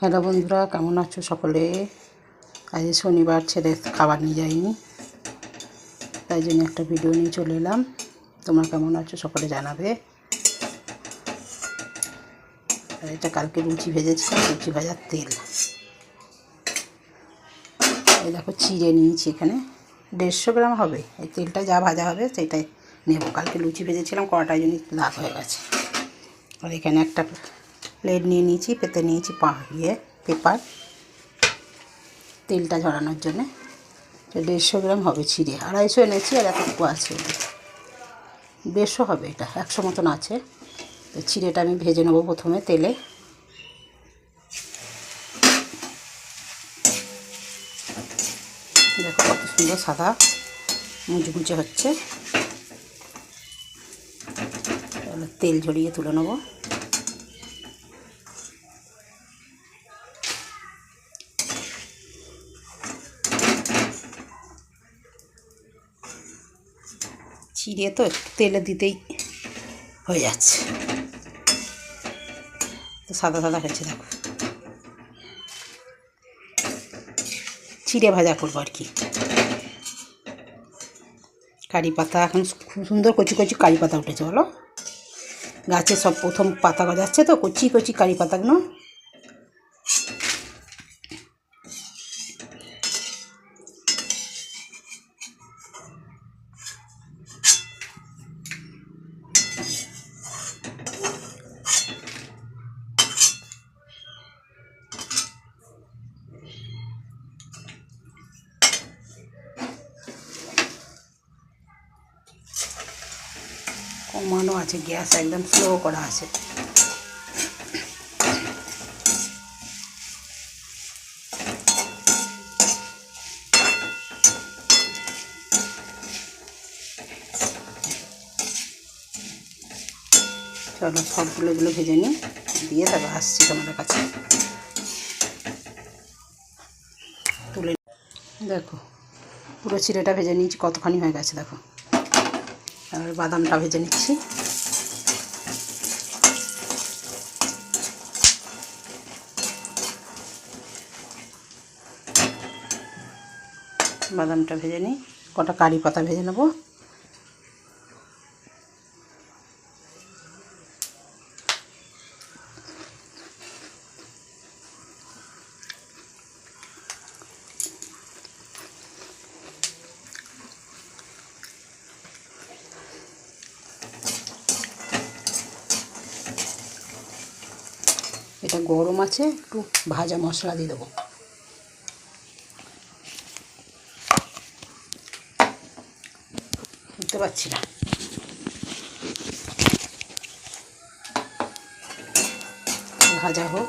Hello বন্ধুরা, কেমন আছো সকলে? আজ শনিবার, ছেলে খাবার নিয়ে যায়নি। তাই জন্য একটা ভিডিও নিয়ে চলে এলাম। তোমরা কেমন আছো সকলে জানাবে। আর এটা কালকে লুচি ভেজেছিলাম, লুচি ভাজার তেল। এই দেখো চিড়ে নিয়েছি এখানে। দেড়শো গ্রাম হবে। এই তেলটা যা ভাজা হবে সেটাই নেব। কালকে লুচি ভেজেছিলাম, কড়াটাই জন্য লাল হয়ে গেছে। আর এখানে একটা প্লেট নিয়ে নিয়েছি, পেতে নিয়েছি পা ইয়ে পেপার। তেলটা ঝরানোর জন্যে। দেড়শো গ্রাম হবে ছিঁড়ে। আড়াইশো এনেছি আর এতটুকু আছে। দেড়শো হবে এটা, একশো মতন আছে। তো চিড়েটা আমি ভেজে নেব প্রথমে তেলে। দেখো কত সুন্দর সাদা মুচমুচে হচ্ছে। তেল ঝরিয়ে তুলে নেব। চিড়ে তো তেলে দিতেই হয়ে যাচ্ছে। সাদা সাদা হয়েছে, দেখো। চিড়ে ভাজা করব আর কি। কারি পাতা, এখন খুব সুন্দর কচি কচি কারি পাতা উঠেছে, বলো। গাছে সব প্রথম পাতা গজাচ্ছে তো, কচি কচি কারি পাতাগুলো। কমানো আছে, গ্যাস একদম স্লো করা আছে। চলো সবগুলো এগুলো ভেজে নিই, দিয়ে তারপর আসছি তোমাদের কাছে। তুলে দেখো, পুরো চিড়েটা ভেজে নিয়েছি, কতখানি হয়ে গেছে দেখো। আর বাদামটা ভেজে নিচ্ছি। বাদামটা ভেজে নিই। কটা কারি পাতা ভেজে নেব। এটা গরম আছে, একটু ভাজা মশলা দিয়ে দেবো। বুঝতে পারছি না। ভাজা হোক,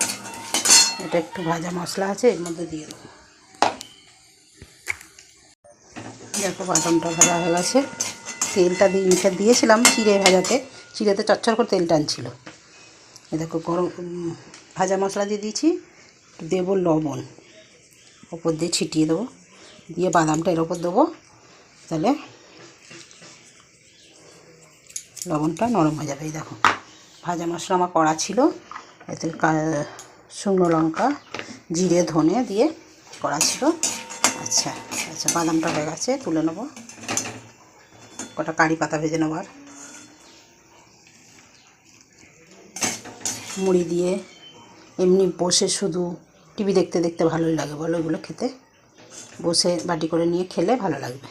এটা একটু ভাজা মশলা আছে, এর মধ্যে দিয়ে দেবো। দেখো বাদামটা ভাজা হয়ে গেছে। তেলটা দিয়ে মিঠার দিয়েছিলাম চিড়ে ভাজাতে। চিড়েতে চচ্চর করে তেল টানছিল। দেখো গরম ভাজা মশলা দিয়ে দিয়েছি, দেবো লবণ। ওপর দিয়ে ছিটিয়ে দেবো। দিয়ে বাদামটা এর ওপর দেবো। তাহলে লবণটা নরম হয়ে যাবে দেখো। ভাজা মশলা আমার কড়া ছিল। এতে শুকনো লঙ্কা, জিরে, ধনে দিয়ে কড়া ছিল। আচ্ছা আচ্ছা বাদামটা হয়ে গেছে, তুলে নেব। কটা কারি পাতা ভেজে নেব আর। মুড়ি দিয়ে এমনি বসে শুধু টিভি দেখতে দেখতে ভালোই লাগে বলো, এগুলো খেতে। বসে বাটি করে নিয়ে খেলে ভালো লাগবে।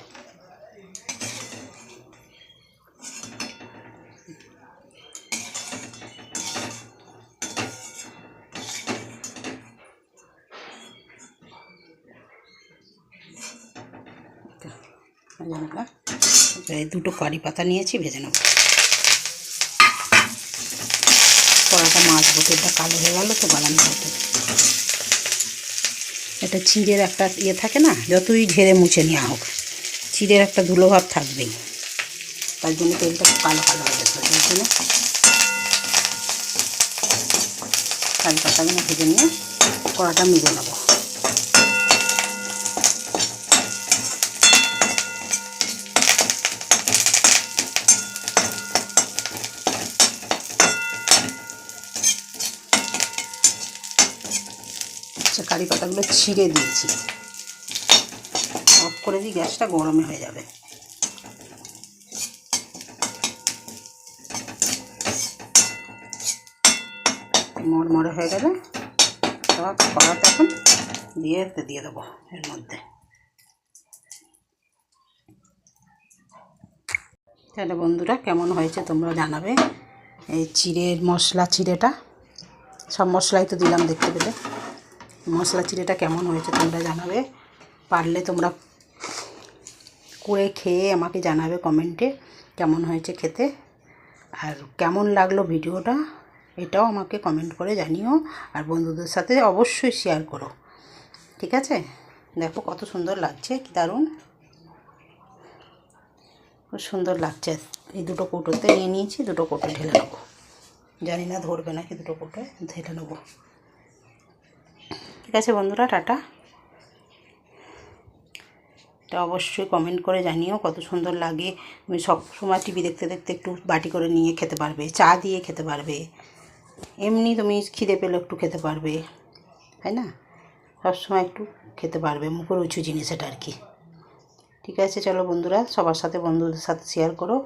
দুটো কারি পাতা নিয়েছি, ভেজে নেব। কড়াটা মাছ বোটেলটা কালো হয়ে গেলো, তো বাদাম বোটেল এটা চিড়ের একটা ইয়ে থাকে না, যতই ঝেড়ে মুছে নেওয়া হোক, চিঁড়ের একটা ধুলোভাব থাকবেই। তার জন্য তেলটা কালো কালো হয়ে যেত তার জন্য কারি পাতাগুলো ভেজে নিয়ে কড়াটা মেজে নেব। কারি পাতাগুলো ছিঁড়ে দিয়েছি। অফ করে দিই, গ্যাসটা গরমে হয়ে যাবে। মরমরে হয়ে গেলে সব কড়াতে এখন দিয়ে দিয়ে দেবো এর মধ্যে। তাহলে বন্ধুরা, কেমন হয়েছে তোমরা জানাবে। এই চিড়ের মশলা, চিড়েটা, সব মশলাই তো দিলাম, দেখতে পেলে। মশলা চিড়েটা কেমন হয়েছে তোমরা জানাবে। পারলে তোমরা করে খেয়ে আমাকে জানাবে কমেন্টে কেমন হয়েছে খেতে। আর কেমন লাগল ভিডিওটা এটাও আমাকে কমেন্ট করে জানিও আর বন্ধুদের সাথে অবশ্যই শেয়ার করো। ঠিক আছে? দেখো কত সুন্দর লাগছে, কি দারুণ। খুব সুন্দর লাগছে। এই দুটো কৌটোতে নিয়ে নিয়েছি, দুটো কৌটো ঢেলে নেব। জানি না ধরবে নাকি দুটো কৌটোয়, ঢেলে নেব। ঠিক আছে বন্ধুরা, টাটা। এটা অবশ্যই কমেন্ট করে জানিও কত সুন্দর লাগে। তুমি সব সময় টিভি দেখতে দেখতে একটু বাটি করে নিয়ে খেতে পারবে, চা দিয়ে খেতে পারবে। এমনি তুমি খিদে পেলে একটু খেতে পারবে, তাই না? সবসময় একটু খেতে পারবে মুখের উঁচু জিনিস এটা আর কি। ঠিক আছে, চলো বন্ধুরা, সবার সাথে বন্ধুদের সাথে শেয়ার করো।